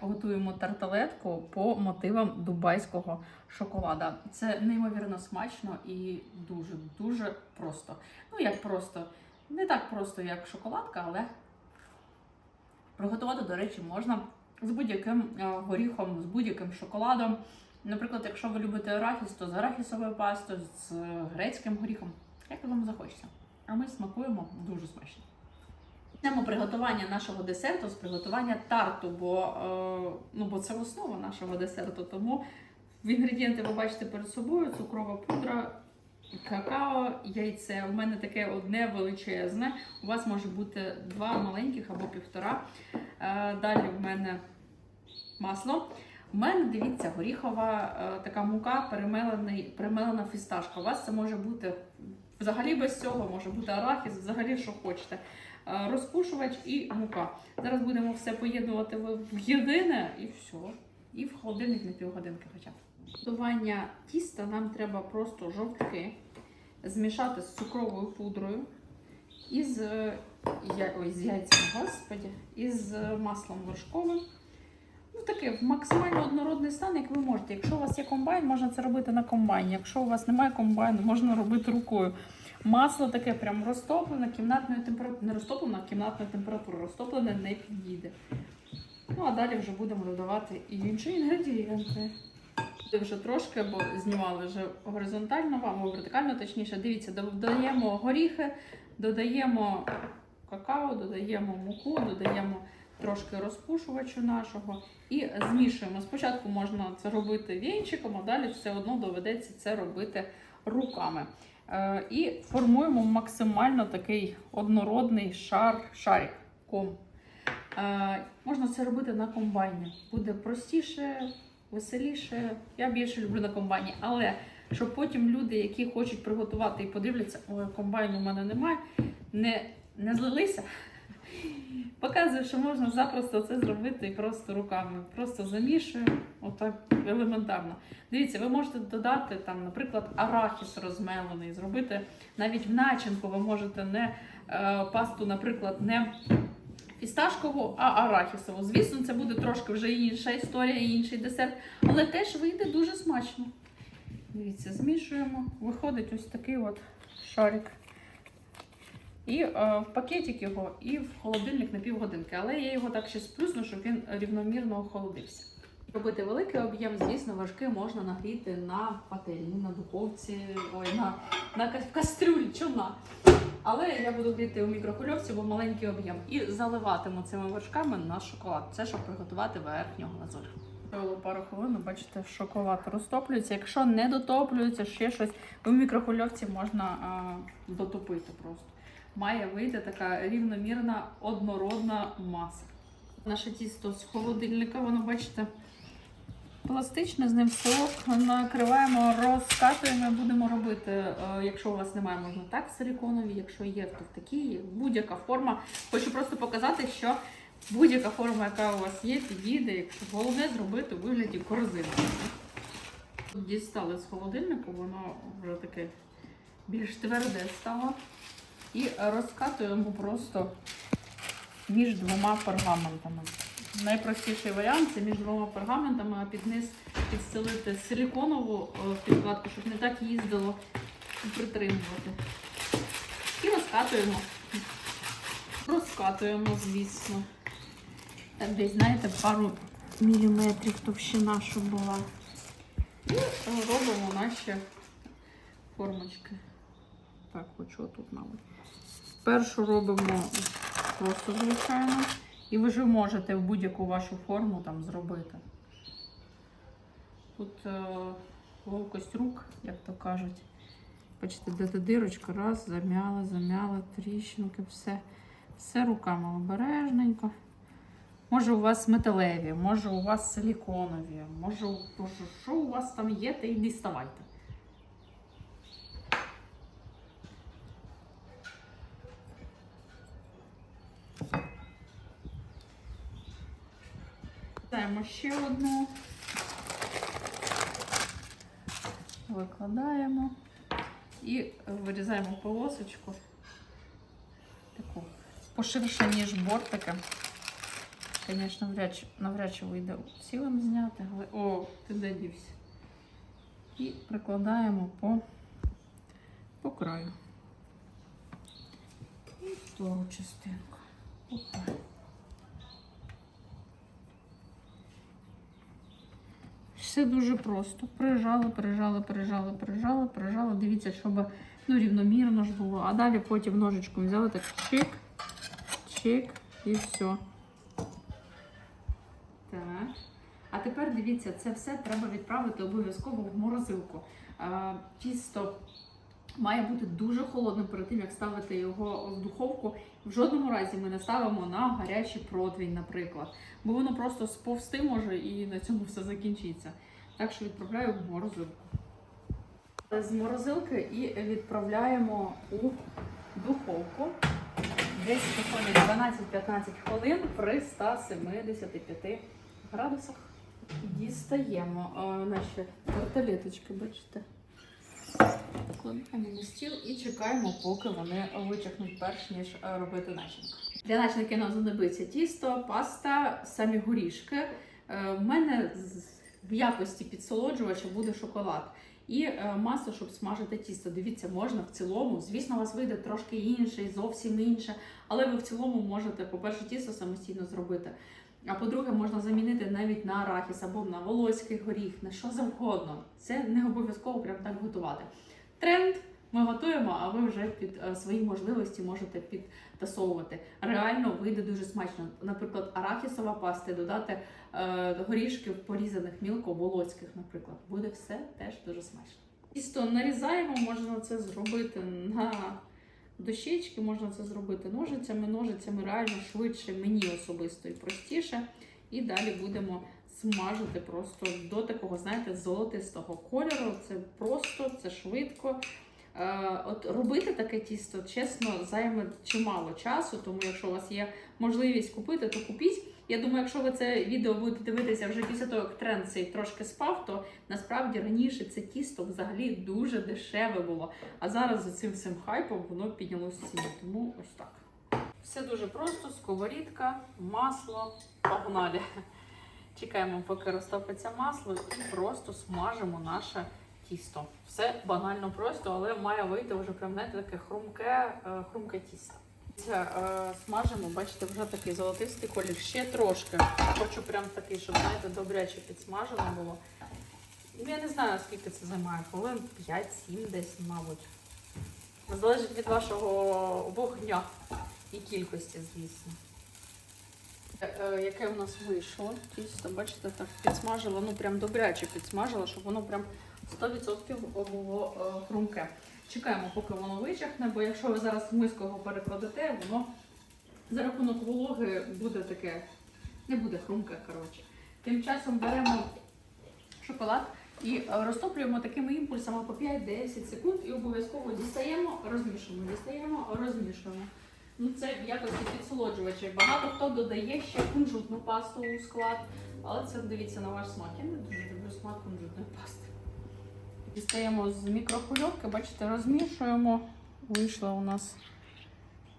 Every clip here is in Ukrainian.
Готуємо тарталетку по мотивам дубайського шоколада. Це неймовірно смачно і дуже дуже просто. Ну як просто, не так просто, як шоколадка, але приготувати, до речі, можна з будь-яким е, горіхом, з будь-яким шоколадом. Наприклад, якщо ви любите арахіс, то з арахісовою пастою, з грецьким горіхом, як вам захочеться. А ми смакуємо дуже смачно. Почнемо приготування нашого десерту з приготування тарту, бо, е, ну, бо це основа нашого десерту. Тому в інгредієнти ви бачите перед собою: цукрова пудра, какао, яйце. У мене таке одне величезне. У вас може бути два маленьких або півтора. Е, далі в мене масло. У мене, дивіться, горіхова е, така мука, перемелена фісташка. У вас це може бути взагалі без цього, може бути арахіс, взагалі що хочете. Е, Розпушувач і мука. Зараз будемо все поєднувати в єдине і все. І в холодильник на півгодинки хоча б. Готування тіста нам треба просто жовтки змішати з цукровою пудрою із, е, з яйцями, господі, із е, маслом вершковим. Ну, таке максимально однородний стан, як ви можете. Якщо у вас є комбайн, можна це робити на комбайні. Якщо у вас немає комбайну, можна робити рукою. Масло таке прям розтоплене, кімнатною температурою, не розтоплене, а кімнатною температурою. Розтоплене не підійде. Ну, а далі вже будемо додавати і інші інгредієнти. Вже трошки, бо знімали вже горизонтально або вертикально точніше. Дивіться, додаємо горіхи, додаємо какао, додаємо муку, додаємо трошки розпушувачу нашого і змішуємо. Спочатку можна це робити вінчиком, а далі все одно доведеться це робити руками. Е, І формуємо максимально такий однородний шар, шарик, ком. Е, Можна це робити на комбайні. Буде простіше, веселіше. Я більше люблю на комбайні, але щоб потім люди, які хочуть приготувати і подивляться, ой, комбайну у мене немає, не, не злилися. Показую, що можна запросто це зробити просто руками. Просто замішуємо, отак елементарно. Дивіться, ви можете додати там, наприклад, арахіс розмелений, зробити навіть в начинку ви можете не е, пасту, наприклад, не фісташкову, а арахісову. Звісно, це буде трошки вже інша історія, інший десерт, але теж вийде дуже смачно. Дивіться, змішуємо. Виходить ось такий от шарик. І е, в пакетик його, і в холодильник на півгодинки. Але я його так ще сплюсну, щоб він рівномірно охолодився. Робити великий об'єм, звісно, важкий можна нагріти на пательні, на духовці, ой, на, на ка- кастрюлі, човна. Але я буду гріти у мікрохвильовці, бо маленький об'єм. І заливатиму цими вершками на шоколад. Це щоб приготувати верхнього. Провело пару хвилин, бачите, шоколад розтоплюється. Якщо не дотоплюється, ще щось, в мікрохвильовці можна а, дотопити просто. Має вийти така рівномірна однородна маса. Наше тісто з холодильника, воно, бачите, пластичне, з ним все ок. Накриваємо, розкатуємо, будемо робити. Е, Якщо у вас немає, можна так силіконові, якщо є, то в такій будь-яка форма. Хочу просто показати, що будь-яка форма, яка у вас є, підійде, якщо головне зробити у вигляді корзини. Дістали з холодильнику, воно вже таке більш тверде стало. І розкатуємо просто між двома пергаментами. Найпростіший варіант це між двома пергаментами, а під низ підстелити силіконову е, підкладку, щоб не так їздило притримувати. І розкатуємо. Розкатуємо, звісно. Так, десь, знаєте, пару міліметрів товщина, щоб була. І е, робимо наші формочки. Так, хочу тут, мабуть. Першу робимо просто звичайно. І ви ж можете в будь-яку вашу форму там зробити. Тут е, ловкость рук, як то кажуть. Бачите, де та дирочка, раз, замяла, замяла, тріщинки, все. Все руками обережненько. Може, у вас металеві, може, у вас силіконові, може, що, у вас там є, те і діставайте. Даємо ще одну. Викладаємо і вирізаємо полосочку. Таку поширше, ніж бортики. Звісно, навряд, чи- навряд чи вийде цілим зняти, але о, ти де дівся. І прикладаємо по, по краю. І втору частинку. Опа. Все дуже просто. Прижали, прижали, прижали, прижали, прижали. Дивіться, щоб ну, рівномірно ж було. А далі потім ножичком взяли так чик, чик і все. Так. А тепер дивіться, це все треба відправити обов'язково в морозилку. А, тісто має бути дуже холодним перед тим, як ставити його в духовку. В жодному разі ми не ставимо на гарячий противень, наприклад. Бо воно просто сповзти може і на цьому все закінчиться. Так що відправляю в морозилку. З морозилки і відправляємо у духовку. Десь виходить 12-15 хвилин при 175 градусах. Дістаємо наші тарталеточки, бачите. Кладаємо на стіл і чекаємо, поки вони вичахнуть перш ніж е, робити начинку. Для начинки нам знадобиться тісто, паста, самі горішки. Е, В мене в якості підсолоджувача буде шоколад. І е, масло, щоб смажити тісто. Дивіться, можна в цілому. Звісно, у вас вийде трошки інше, зовсім інше. Але ви в цілому можете, по-перше, тісто самостійно зробити. А по-друге, можна замінити навіть на арахіс або на волоський горіх, на що завгодно. Це не обов'язково прям так готувати. Тренд ми готуємо, а ви вже під е, свої можливості можете підтасовувати. Реально вийде дуже смачно. Наприклад, арахісова паста, додати е, горішків порізаних мілко, волоських, наприклад. Буде все теж дуже смачно. Тісто нарізаємо, можна це зробити на дощечки, можна це зробити ножицями. Ножицями реально швидше, мені особисто і простіше. І далі будемо смажити просто до такого, знаєте, золотистого кольору. Це просто, це швидко. Е, От робити таке тісто, чесно, займе чимало часу, тому якщо у вас є можливість купити, то купіть. Я думаю, якщо ви це відео будете дивитися вже після того, як тренд цей трошки спав, то насправді раніше це тісто взагалі дуже дешеве було. А зараз за цим всім хайпом воно піднялося в ціні. Тому ось так. Все дуже просто: сковорідка, масло, погнали. Чекаємо, поки розтопиться масло, і просто смажимо наше тісто. Все банально просто, але має вийти вже прям знаєте, таке хрумке, е, хрумке тісто. Е, смажимо, бачите, вже такий золотистий колір. Ще трошки. Хочу прям такий, щоб знаєте, добряче підсмажено було. Ну, Я не знаю, скільки це займає, хвилин 5-7 десь, мабуть. Залежить від вашого вогня і кількості, звісно. Е, Яке у нас вийшло тісто, бачите, так підсмажила, ну прям добряче підсмажила, щоб воно прям 100% було е, хрумке. Чекаємо, поки воно вичахне, бо якщо ви зараз в його перекладете, воно за рахунок вологи буде таке, не буде хрумке, коротше. Тим часом беремо шоколад і е, розтоплюємо такими імпульсами по 5-10 секунд і обов'язково дістаємо, розмішуємо, дістаємо, розмішуємо. Ну, це в якості підсолоджувача. Багато хто додає ще кунжутну пасту у склад, але це дивіться на ваш смак. Я не дуже люблю смак кунжутної пасти. Дістаємо з мікрохвильовки, бачите, розмішуємо. Вийшло у нас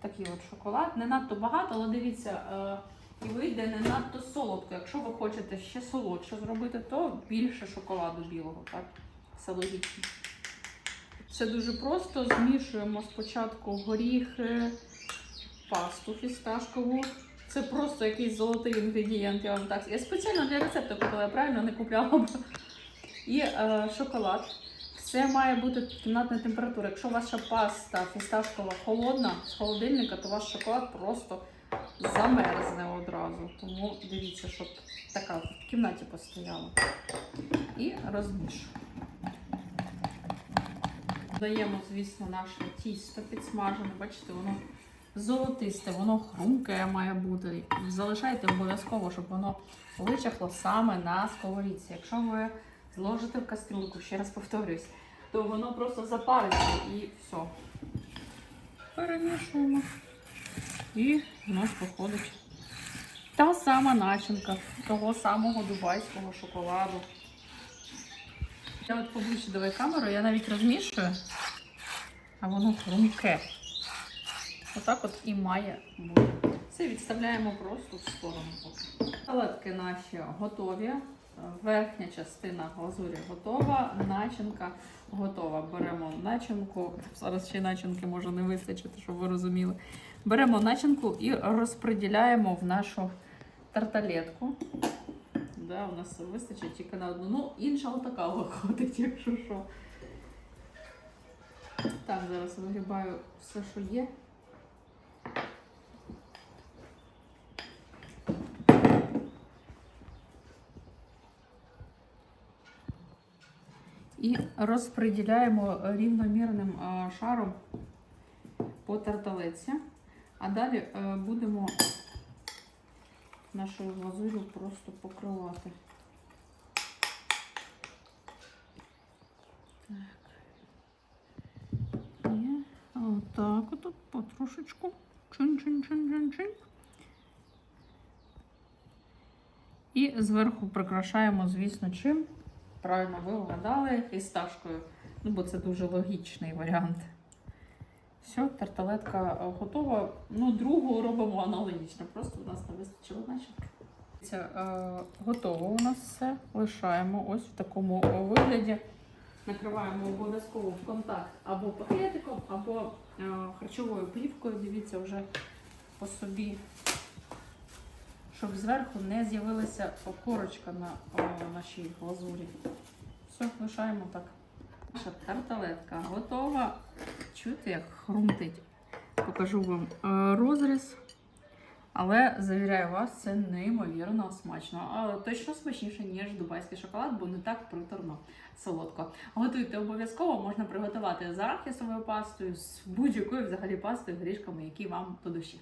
такий от шоколад. Не надто багато, але дивіться, е, і вийде не надто солодко. Якщо ви хочете ще солодше зробити, то більше шоколаду білого. Так? Все логічно. Все дуже просто. Змішуємо спочатку горіхи, пасту фісташкову. Це просто якийсь золотий інгредієнт, я вам так. Я спеціально для рецепту купила, я правильно не купляла. І е, шоколад. Все має бути кімнатна температура. Якщо ваша паста фісташкова холодна з холодильника, то ваш шоколад просто замерзне одразу. Тому дивіться, щоб така в кімнаті постояла. І розмішуємо. Додаємо, звісно, наше тісто підсмажене. Бачите, воно золотисте, воно хрумке має бути. Залишайте обов'язково, щоб воно вичахло саме на сковорідці. Якщо ви зложите в кастрюльку, ще раз повторюсь, то воно просто запариться і все. Перемішуємо. І у нас виходить та сама начинка того самого дубайського шоколаду. Я от поближче давай камеру, я навіть розмішую, а воно хрумке. Отак от і має бути. Це відставляємо просто в сторону. поки. Салатки наші готові. Верхня частина глазурі готова, начинка готова. Беремо начинку. Зараз ще начинки може не вистачити, щоб ви розуміли. Беремо начинку і розподіляємо в нашу тарталетку. Да, у нас вистачить тільки на одну. Ну, інша отака виходить, якщо що. Так, зараз вигрібаю все, що є. І розподіляємо рівномірним е, шаром по тарталетці. А далі е, будемо нашою глазурю просто покривати. Так. І отак от потрошечку. Чин-чин-чин-чин-чин. І зверху прикрашаємо, звісно, чим. Правильно ви вгадали фісташкою. Ну, бо це дуже логічний варіант. Все, тарталетка готова. Ну, другу робимо аналогічно, просто у нас не вистачило начинки. Е, готово у нас все. Лишаємо ось в такому вигляді. Накриваємо обов'язково в контакт або пакетиком, або е, харчовою плівкою. Дивіться вже по собі, щоб зверху не з'явилася корочка на нашій глазурі. Все, лишаємо так. Наша тарталетка готова. Чуєте, як хрумтить? Покажу вам е, розріз. Але завіряю вас, це неймовірно смачно. Але точно смачніше, ніж дубайський шоколад, бо не так приторно солодко. Готуйте обов'язково, можна приготувати з арахісовою пастою, з будь-якою взагалі пастою, горішками, які вам до душі.